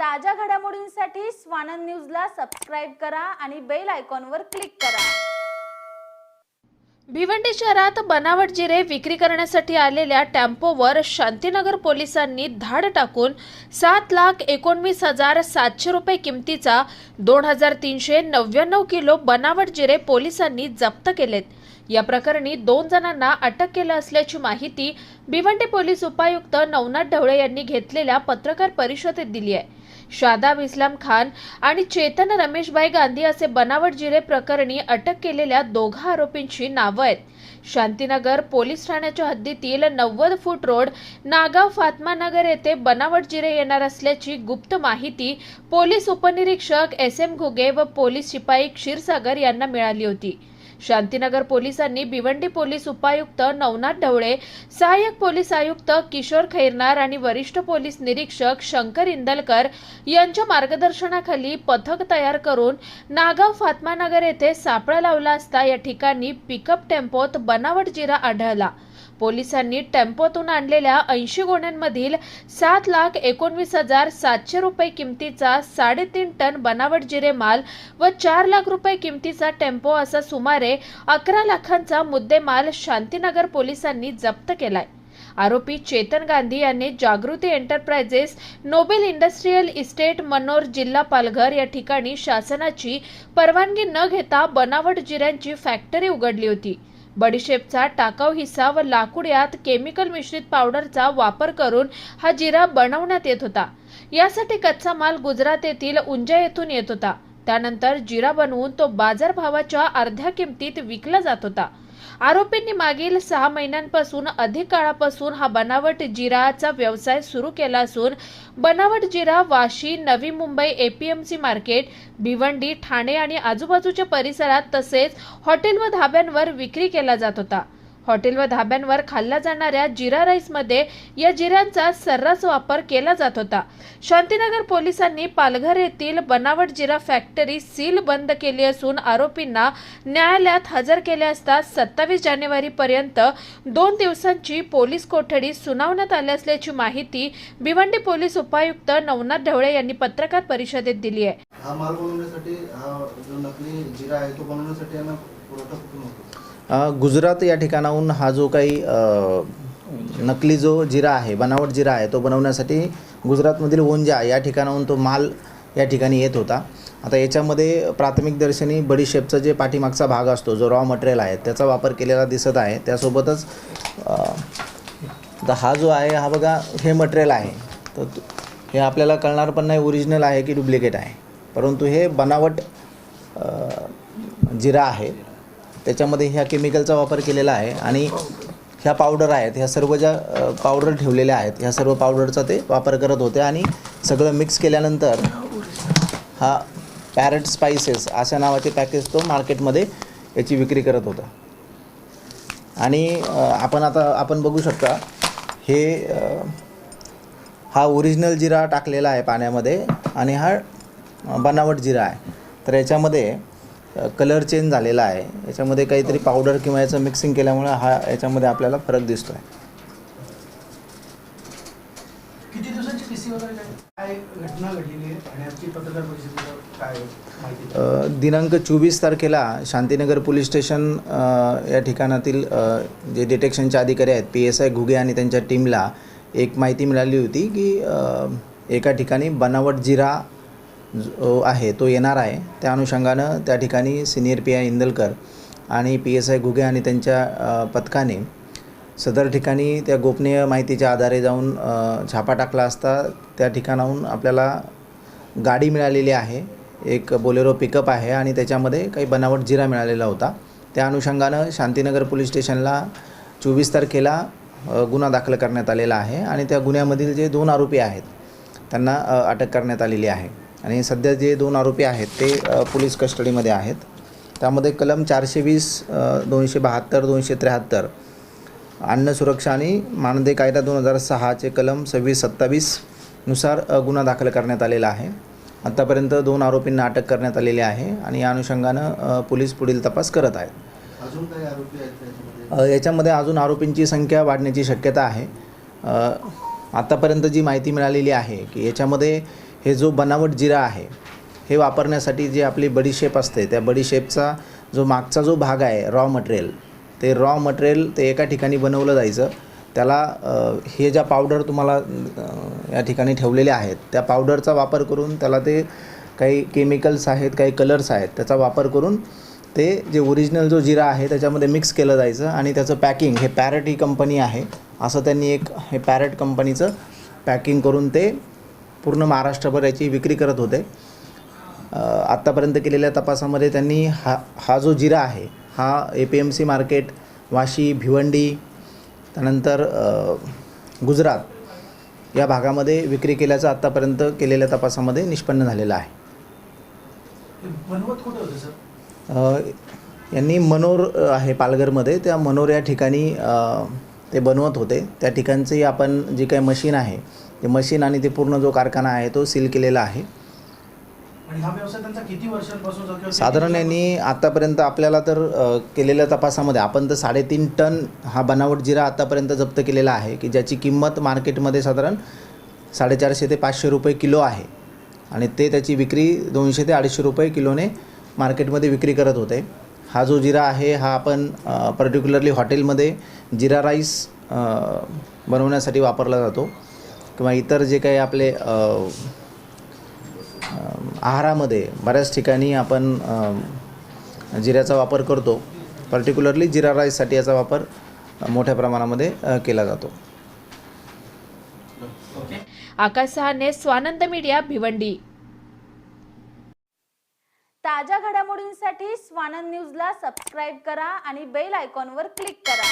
ताज्या घडामोडींसाठी स्वानंद न्यूजला सबस्क्राईब करा आणि बेल आयकॉनवर क्लिक करा. भिवंडी शहरात बनावट जिरे विक्री करण्यासाठी आलेल्या टेम्पोवर शांतीनगर पोलिसांनी धाड टाकून सात लाख एकोणवीस हजार सातशे रुपये किमतीचा दोन हजार तीनशे नव्याण्णव किलो बनावट जिरे पोलिसांनी जप्त केलेत. या प्रकरणी दोन जणांना अटक केलं असल्याची माहिती भिवंडी पोलीस उपायुक्त नवनाथ ढवळे यांनी घेतलेल्या पत्रकार परिषदेत दिली आहे. शादाब इस्लाम खान आणि चेतन रमेशभाई गांधी असे बनावट जिरे प्रकरणी अटक केलेल्या दोघा आरोपींची नावं आहेत. शांतीनगर पोलीस ठाण्याच्या हद्दीतील नव्वद फूट रोड नागाव फातमा नगर येथे बनावट जिरे येणार असल्याची गुप्त माहिती पोलीस उपनिरीक्षक एस एम घुगे व पोलीस शिपाई क्षीरसागर यांना मिळाली होती. शांतीनगर पोलिसांनी भिवंडी पोलीस उपायुक्त नवनाथ ढवळे सहाय्यक पोलीस आयुक्त किशोर खैरनार आणि वरिष्ठ पोलीस निरीक्षक शंकर इंदलकर यांच्या मार्गदर्शनाखाली पथक तयार करून नागाव फातमानगर येथे सापळा लावला असता या ठिकाणी पिकअप टेम्पोत बनावट जिरा आढळला. पोलिसांनी टेम्पोतून आणलेल्या ऐंशी गोण्यांमधील सात लाख एकोणवीस हजार सातशे रुपये किमतीचा साडेतीन टन बनावट जिरे माल व चार लाख रुपये किमतीचा टेम्पो असा सुमारे अकरा लाखांचा मुद्देमाल शांतीनगर पोलिसांनी जप्त केलाय. आरोपी चेतन गांधी यांनी Jagruti enterprises noble industrial estate Manor जिल्हा पालघर या ठिकाणी शासनाची परवानगी न घेता बनावट जिऱ्यांची फॅक्टरी उघडली होती. बडीशेपचा टाकाऊ हिस्सा व लाकूड यात केमिकल मिश्रित पावडरचा वापर करून हा जिरा बनवण्यात येत होता. यासाठी कच्चा माल गुजरात येथील उंजा येथून येत होता. त्यानंतर जिरा बनवून तो बाजारभावाच्या अर्ध्या किमतीत विकला जात होता. आरोपींनी मागील सहा महिन्यांपासून अधिक काळापासून हा बनावट जिराचा व्यवसाय सुरू केला असून बनावट जिरा वाशी नवी मुंबई एपीएमसी मार्केट भिवंडी ठाणे आणि आजूबाजूच्या परिसरात तसेच हॉटेल व धाब्यांवर विक्री केला जात होता. हॉटेल व धाब्यांवर खाल्ल्या जाणाऱ्या जिरा राईसमध्ये या जिऱ्यांचा सर्रास वापर केला जात होता. शांतीनगर पोलिसांनी पालघर येथील बनावट जिरा फॅक्टरी सील बंद केली असून आरोपींना न्यायालयात हजर केले असता सत्तावीस जानेवारी पर्यंत दोन दिवसांची पोलीस कोठडी सुनावण्यात आली असल्याची माहिती भिवंडी पोलीस उपायुक्त नवनाथ ढवळे यांनी पत्रकार परिषदेत दिली आहे. हा माल बनवण्यासाठी हा जो नकली जिरा आहे तो बनवण्यासाठी यांना पुरवठा कुठून होतो? गुजरात या ठिकाणाहून हा जो काही नकली जो जिरा आहे बनावट जिरा आहे तो बनवण्यासाठी गुजरातमधील ओंजा या ठिकाणाहून तो माल या ठिकाणी येत होता. आता याच्यामध्ये प्राथमिक दर्शनी बडीशेपचा जे पाठीमागचा भाग असतो जो रॉ मटेरियल आहे त्याचा वापर केलेला दिसत आहे. त्यासोबतच तर हा जो आहे हा बघा हे मटेरियल आहे. तर हे आपल्याला कळणार पण नाही ओरिजिनल आहे की डुप्लिकेट आहे. परंतु हे बनावट जिरा आहे. त्याच्यामध्ये ह्या केमिकलचा वापर केलेला आहे आणि ह्या पावडर आहेत ह्या सर्व ज्या पावडर ठेवलेल्या आहेत ह्या सर्व पावडरचा ते वापर करत होते आणि सगळं मिक्स केल्यानंतर हा पॅरेट स्पायसेस अशा नावाचे पॅकेज तो मार्केटमध्ये याची विक्री करत होता. आणि आपण आता आपण बघू शकता हे हा ओरिजिनल जिरा टाकलेला आहे पाण्यामध्ये आणि हा बनावट जिरा आहे. तर याच्यामध्ये कलर चेंज झालेला आहे. याच्यामध्ये काहीतरी पावडर किंवा याचं मिक्सिंग केल्यामुळे हा याच्यामध्ये आपल्याला फरक दिसतो आहे? दिनांक चोवीस तारखेला शांतीनगर पोलीस स्टेशन या ठिकाणातील जे डिटेक्शनचे अधिकारी आहेत पी एस आय घुगे आणि त्यांच्या टीमला एक माहिती मिळाली होती की एका ठिकाणी बनावट जिरा जो आहे तो येणार आहे. त्या अनुषंगानं त्या ठिकाणी सिनियर पी आय इंदलकर आणि पी एस आय घुगे आणि त्यांच्या पथकाने सदर ठिकाणी त्या गोपनीय माहितीच्या आधारे जाऊन छापा टाकला असता त्या ठिकाणाहून आपल्याला गाडी मिळालेली आहे. एक बोलेरो पिकअप आहे आणि त्याच्यामध्ये काही बनावट जिरा मिळालेला होता. त्या अनुषंगानं शांतीनगर पोलीस स्टेशनला चोवीस तारखेला गुन्हा दाखल करण्यात आलेला आहे आणि त्या गुन्ह्यामधील जे दोन आरोपी आहेत त्यांना अटक करण्यात आलेली आहे. आणि सध्या जे दोन आरोपी आहेत ते पोलीस कस्टडीमध्ये आहेत. त्यामध्ये कलम चारशे वीस दोनशे बहात्तर दोनशे त्र्याहत्तर अन्न सुरक्षा आणि मानदे कायदा दोन हजार सहाचे कलम सव्वीस सत्तावीसनुसार गुन्हा दाखल करण्यात आलेला आहे. आत्तापर्यंत दोन आरोपींना अटक करण्यात आलेली आहे आणि या अनुषंगानं पोलीस पुढील तपास करत आहेत. याच्यामध्ये अजून आरोपींची संख्या वाढण्याची शक्यता आहे. आत्तापर्यंत जी माहिती मिळालेली आहे की याच्यामध्ये हे जो बनावट जिरा आहे हे वापरण्यासाठी जी आपली बडीशेप असते त्या बडीशेपचा जो मागचा जो भाग आहे रॉ मटेरियल ते रॉ मटेरियल ते एका ठिकाणी बनवलं जायचं. त्याला हे ज्या पावडर तुम्हाला या ठिकाणी ठेवलेल्या आहेत त्या पावडरचा वापर करून त्याला ते काही केमिकल्स आहेत काही कलर्स आहेत त्याचा वापर करून ते जे ओरिजिनल जो जिरा आहे त्याच्यामध्ये मिक्स केलं जायचं आणि त्याचं पॅकिंग हे पॅरट ही कंपनी आहे. असं त्यांनी एक हे पॅरट कंपनीचं पॅकिंग करून ते पूर्ण महाराष्ट्रभर याची विक्री करत होते. आत्तापर्यंत केलेल्या तपासामध्ये त्यांनी हा हा जो जिरा आहे हा A P M C market Vashi Bhiwandi त्यानंतर गुजरात या भागामध्ये विक्री केल्याचं आत्तापर्यंत केलेल्या तपासामध्ये निष्पन्न झालेलं आहे. यांनी मनोर आहे पालघरमध्ये. त्या मनोर या ठिकाणी ते बनवत होते. त्या ठिकाणची आपण जी काही मशीन आहे ते मशीन आणि ते पूर्ण जो कारखाना आहे तो सील केलेला आहे. हा साधारण यांनी आतापर्यंत आपल्याला तर केलेल्या तपासामध्ये आपण तर साडेतीन टन हा बनावट जिरा आतापर्यंत जप्त केलेला आहे की ज्याची किंमत मार्केटमध्ये साधारण साडेचारशे ते पाचशे रुपये किलो आहे. आणि ते त्याची विक्री दोनशे ते अडीचशे रुपये किलोने मार्केटमध्ये विक्री करत होते. हा जो जिरा आहे हा आपण पर्टिक्युलरली हॉटेलमध्ये जिरा राईस बनवण्यासाठी वापरला जातो. किंवा इतर जे काही आपले आहारामध्ये बऱ्याच ठिकाणी आपण जिऱ्याचा वापर करतो. पर्टिक्युलरली जिरा राईससाठी याचा वापर मोठ्या प्रमाणामध्ये केला जातो. आकाश सहाने स्वानंद मीडिया भिवंडी. ताज्या घडामोडींसाठी स्वानंद न्यूजला सबस्क्राईब करा आणि बेल आयकॉनवर क्लिक करा.